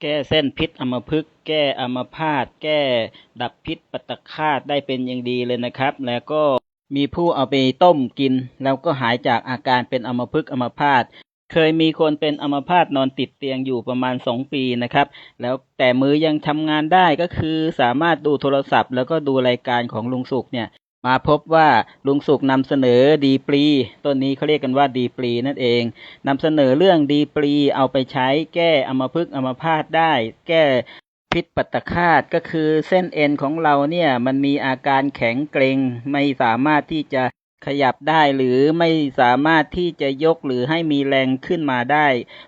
แก้เส้นพิษอัมพฤกษ์แก้อัมพาตแก้ดับพิษปัตคาตได้เป็นอย่างดีเลยนะครับ แล้วก็มีผู้เอาไปต้มกิน แล้วก็หายจากอาการเป็นอัมพฤกษ์อัมพาตเคยมีคนเป็นอัมพาตนอนติดเตียงอยู่ประมาณสองปีนะครับ แล้วแต่มือยังทำงานได้ก็คือสามารถดูโทรศัพท์ แล้วก็ดูรายการของลุงสุกเนี่ย มาพบว่าลุงสุกนำเสนอดีปรีต้นนี้เขาเรียกกันว่าดีปรีนั่นเองนำเสนอเรื่องดีปรีเอาไปใช้แก้อัมพฤกษ์อัมพาตได้ แก้พิษปัตตคาตก็คือเส้นเอ็นของเราเนี่ยมันมีอาการแข็งเกร็งไม่สามารถที่จะ ขยับได้หรือไม่สามารถที่จะยกหรือให้มีแรงขึ้นมาได้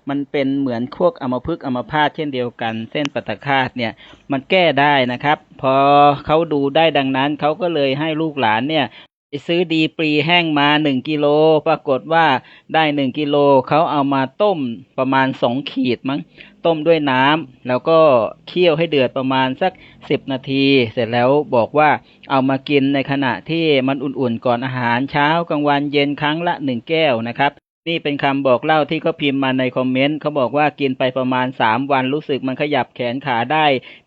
มันเป็นเหมือนพวกอมพึกอมพาตเช่นเดียวกัน เส้นปัตตคาตเนี่ยมันแก้ได้นะครับ พอเขาดูได้ดังนั้นเขาก็เลยให้ลูกหลานเนี่ย ไปซื้อดีปรีแห้งมาหนึ่งกิโลปรากฏว่าได้หนึ่งกิโลเขาเอามาต้มประมาณสองขีดมั้งต้มด้วยน้ำแล้วก็เคี่ยวให้เดือดประมาณสักสิบนาที เสร็จแล้วบอกว่าเอามากินในขณะที่มันอุ่นๆก่อนอาหารเช้ากลางวันเย็นครั้งละหนึ่งแก้วนะครับ นี่เป็นคำบอกเล่าที่เขาพิมพ์มาในคอมเมนต์เขาบอกว่ากินไปประมาณ 3 วันรู้สึกมันขยับแขนขาได้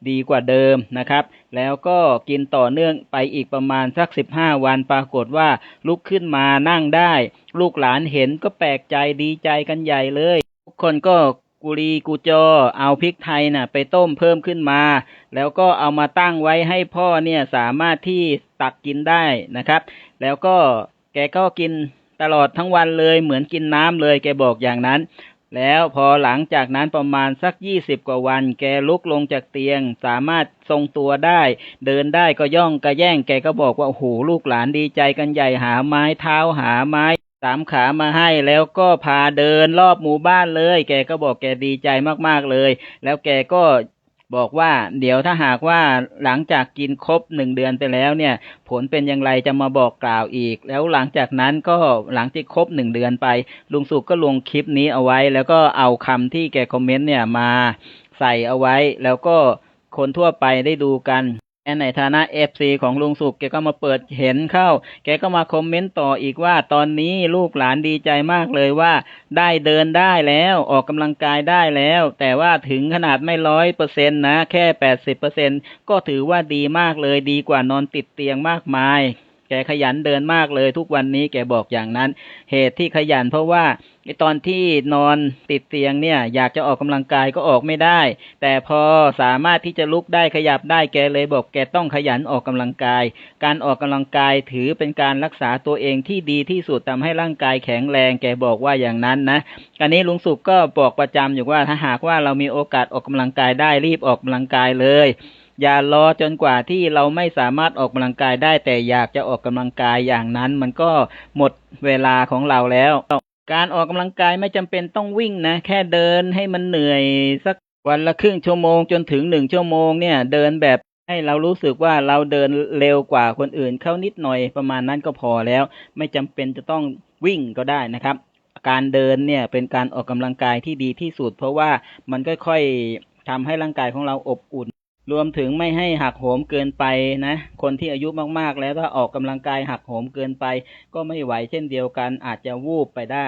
ดีกว่าเดิมนะครับ แล้วก็กินต่อเนื่องไปอีกประมาณสัก 15 วันปรากฏว่าลุกขึ้นมานั่งได้ ลูกหลานเห็นก็แปลกใจดีใจกันใหญ่เลย ทุกคนก็กุรีกูจอ เอาพริกไทยน่ะ ไปต้มเพิ่มขึ้นมา แล้วก็เอามาตั้งไว้ให้พ่อเนี่ยสามารถที่ตักกินได้นะครับ แล้วก็แกก็กิน ตลอดทั้งวันเลยเหมือนกินน้ำเลยแกบอกอย่างนั้น แล้วพอหลังจากนั้นประมาณสักยี่สิบกว่าวัน แกลุกลงจากเตียง สามารถทรงตัวได้ เดินได้ก็ย่องกระแย่งแกก็บอกว่าโอ้โหลูกหลานดีใจกันใหญ่หาไม้เท้าหาไม้สามขามาให้แล้วก็พาเดินรอบหมู่บ้านเลย แกก็บอกแกดีใจมากๆเลย แล้วแกก็ บอกว่าเดี๋ยวถ้าหากว่าหลังจากกินครบหนึ่งเดือนไปแล้วเนี่ย ผลเป็นอย่างไรจะมาบอกกล่าวอีก แล้วหลังจากนั้นก็หลังที่ครบหนึ่งเดือนไป ลุงสุกก็ลงคลิปนี้เอาไว้ แล้วก็เอาคำที่แกคอมเมนต์เนี่ยมาใส่เอาไว้ แล้วก็คนทั่วไปได้ดูกัน แกในฐานะเอฟซีของลุงสุกแกก็มาเปิดเห็นเข้า แกก็มาคอมเมนต์ต่ออีกว่าตอนนี้ลูกหลานดีใจมากเลยว่า ได้เดินได้แล้วออกกำลังกายได้แล้ว แต่ว่าถึงขนาดไม่ร้อยเปอร์เซ็นต์นะ แค่แปดสิบเปอร์เซ็นก็ถือว่าดีมากเลยดีกว่านอนติดเตียงมากมาย แกขยันเดินมากเลย ทุกวันนี้แกบอกอย่างนั้น เหตุที่ขยันเพราะว่าไอตอนที่นอนติดเตียงเนี่ย อยากจะออกกำลังกายก็ออกไม่ได้ แต่พอสามารถที่จะลุกได้ขยับได้แกเลยบอกแกต้องขยันออกกำลังกาย การออกกำลังกายถือเป็นการรักษาตัวเองที่ดีที่สุดทำให้ร่างกายแข็งแรง แกบอกว่าอย่างนั้นนะอันนี้ลุงสุกก็บอกประจำอยู่ว่าถ้าหากว่าเรามีโอกาสออกกำลังกายได้รีบออกกำลังกายเลย อย่ารอจนกว่าที่เราไม่สามารถออกกำลังกายได้ แต่อยากจะออกกำลังกายอย่างนั้น มันก็หมดเวลาของเราแล้ว การออกกำลังกายไม่จำเป็นต้องวิ่งนะ แค่เดินให้มันเหนื่อยสักวันละครึ่งชั่วโมงจนถึงหนึ่งชั่วโมงเนี่ย เดินแบบให้เรารู้สึกว่าเราเดินเร็วกว่าคนอื่นเข้านิดหน่อยประมาณนั้นก็พอแล้ว ไม่จำเป็นจะต้องวิ่งก็ได้นะครับ การเดินเนี่ยเป็นการออกกำลังกายที่ดีที่สุด เพราะว่ามันค่อยๆทำให้ร่างกายของเราอบอุ่น รวมถึงไม่ให้หักโหมเกินไปนะ คนที่อายุมากๆแล้วถ้าออกกำลังกายหักโหมเกินไป ก็ไม่ไหวเช่นเดียวกันอาจจะวูบไปได้